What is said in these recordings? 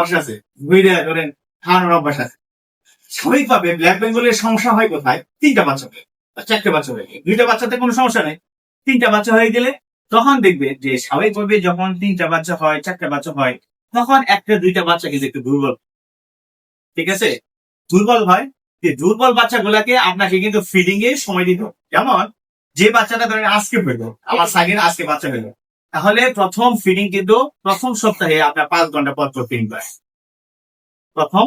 অভ্যাস আছে। বুঝলে? ধরেন, খাওয়ানোর অভ্যাস আছে। স্বাভাবিকভাবে ব্ল্যাক বেঙ্গলের সমস্যা হয় কোথায়? তিনটা বাচ্চা হয়ে চারটে বাচ্চা হয়ে গেলে। দুইটা বাচ্চাতে কোনো সমস্যা নেই। তিনটা বাচ্চা হয়ে গেলে তখন দেখবে যে স্বাভাবিকভাবে যখন তিনটা বাচ্চা হয়, চারটা বাচ্চা হয়, তখন একটা দুইটা বাচ্চা কিন্তু একটু দুর্বল। ঠিক আছে? দুর্বল হয়। যে দুর্বল বাচ্চাগুলাকে আপনাকে কিন্তু ফিডিং এ সময় দিতে যেমন, যে বাচ্চাটা ধরেন আজকে হইল, আমার সাইকেল আজকে বাচ্চা হইল। তাহলে প্রথম ফিডিং কিন্তু প্রথম সপ্তাহে আপনার পাঁচ ঘণ্টা পর পর ফিডিং করেন। প্রথম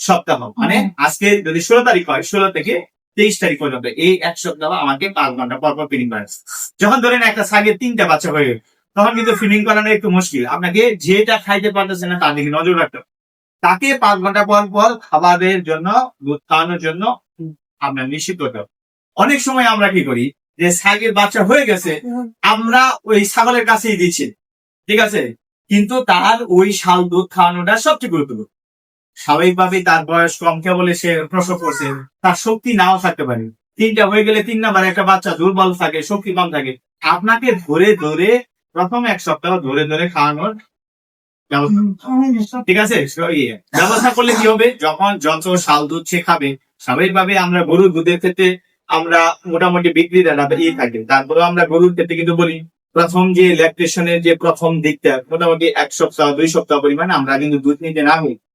সপ্তাহ মানে আজকে যদি ষোলো তারিখ হয় ষোলো থেকে তেইশ তারিখ পর্যন্ত এই এক সপ্তাহ আমাকে পাঁচ ঘণ্টা পর পর ফিডিং করে যখন ধরেন একটা সাইকেল তিনটা বাচ্চা হয়ে গেল, তখন কিন্তু ফিডিং করানো একটু মুশকিল। আপনাকে যেটা খাইতে পারতেছে না তার দিকে নজর রাখতে তাকে পাঁচ ঘণ্টা পর পর খাবারের জন্য দুধ খাওয়ানোর জন্য আপনার নিশ্চিত করতে হবে। অনেক সময় আমরা কি করি যে ছাগলের বাচ্চা হয়ে গেছে আমরা ওই ছাগলের কাছেই দিচ্ছি। ঠিক আছে? কিন্তু তার ওই শাল দুধ খাওয়ানোটা সবচেয়ে গুরুত্বপূর্ণ। স্বাভাবিকভাবে তার বয়স কম কে বলে সে প্রসব করছে তার শক্তি নাও থাকতে পারে। তিনটা হয়ে গেলে তিন নাম্বার একটা বাচ্চা দুর্বল থাকে শক্তি কম থাকে। আপনাকে ধরে ধরে প্রথম এক সপ্তাহ ধরে ধরে খাওয়ানোর ঠিক আছে? ইয়ে, ব্যবস্থা করলে কি হবে? যখন যত শাল দুধ সে খাবে স্বাভাবিকভাবে আমরা গরুর দুধের ক্ষেত্রে আমরা মোটামুটি বিক্রি দাঁড়াবে ইয়ে থাকি। তারপরে আমরা গরুর ক্ষেত্রে কিন্তু বলি, প্রথম যে ইলেকট্রিশিয়ানের যে প্রথম দিকটা, মোটামুটি এক সপ্তাহ, দুই সপ্তাহ পরিমাণে আমরা কিন্তু দুধ নিতে না হই।